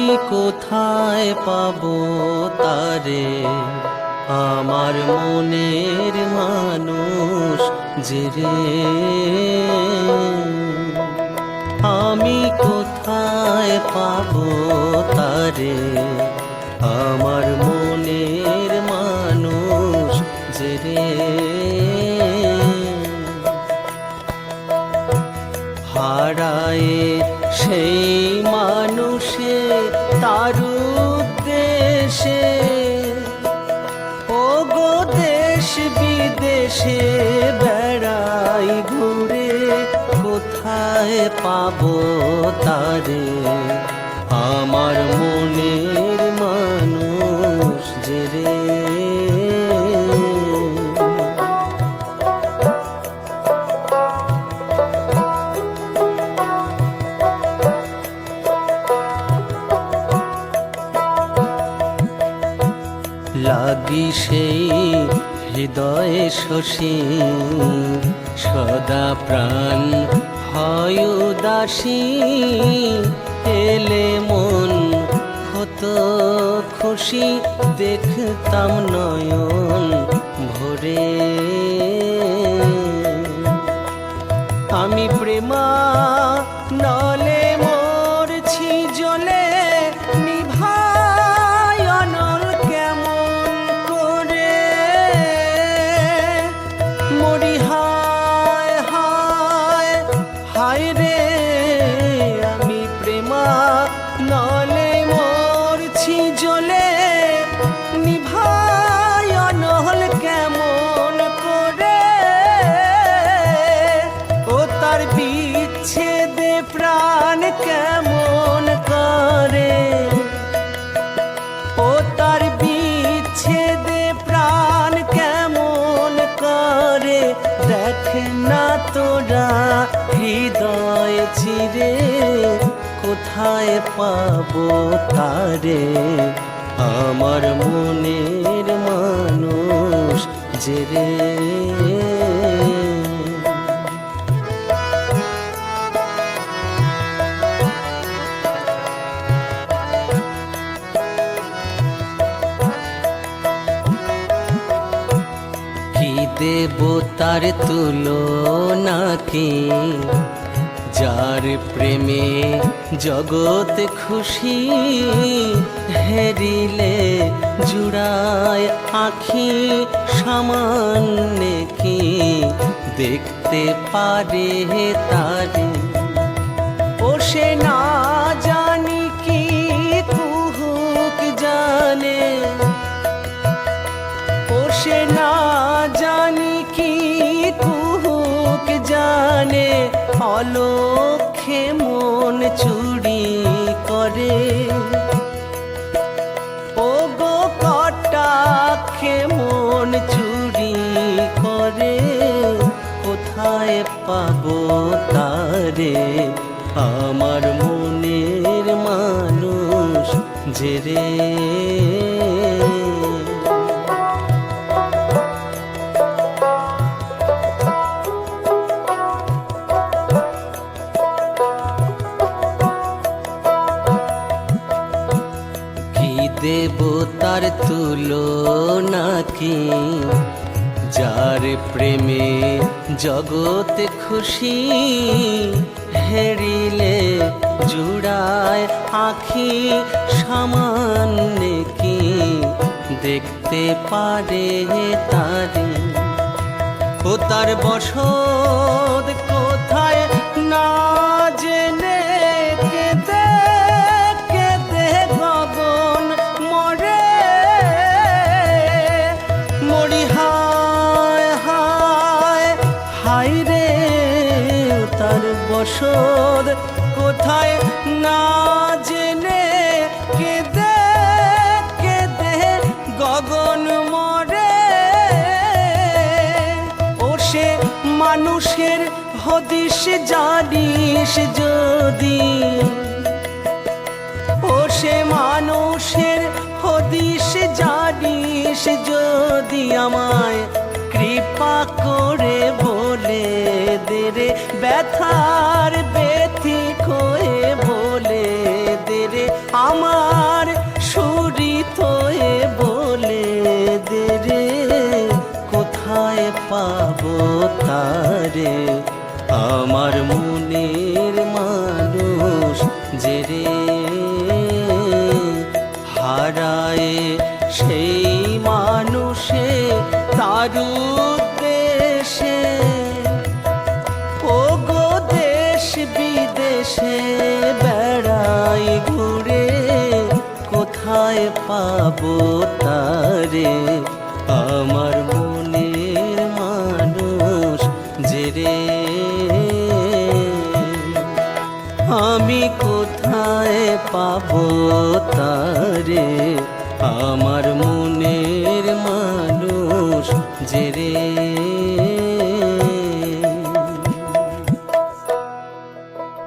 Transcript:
আমি কোথায় পাব তারে? আমার মনের মানুষ যে রে? আমি কোথায় পাব তারে? আমার হারায় সেই মানুষে তার উদ্দেশে ও দেশ বিদেশে বেড়াই ঘুরে, কোথায় পাবো তারে? আমার মনের লাগি সেই হৃদয়ে শশী। সদা প্রাণ হয় উদাসী, এলে মন হতো খুশি, দেখতাম নয়ন ভরে। আমি প্রেমা কেমন করে? ও তার বিচ্ছেদে প্রাণ কেমন করে? দেখ না তোরা হৃদয় চিরে কোথায় পাবো তারে? আমার মনের মানুষ যে রে কি দেব তার তুলো নাকি যার প্রেমে জগৎ খুশি, হেরিলে জুড়ায় আখি সামান্য কি? দেখতে পারে তারে। ও সে না জানি কি কুহুক জানে। ও সে না জানে, অলক্ষে মন চুরি করে। ও গো কটাক্ষে মন চুরি করে, কোথায় পাবো তারে? আমার মনের মানুষ যে তুলো নাকি? যার প্রেমে জগৎ খুশি, হেরিলে জুড়ায় আখি সামান্য কি দেখতে পারে তারে ও তার বসত তার বসত কোথায় না জেনে কেঁদে কেঁদে গগন মরে। ও সে মানুষের হদিস জানিস যদি। ও সে মানুষের হদিস জানিস যদি আমায় কৃপা করে বলে। দে ব্যথার ব্যথি কয়ে বলে দে রে আমার সুরিতয়ে বলে দে রে কোথায় পাবো তারে? আমার মনের মানুষ যে রে, হারায় সেই মানুষে তার পাবো তারে। আমার মনের মানুষ যে রে। আমি কোথায় পাবো তারে? আমার মনের মানুষ যে রে।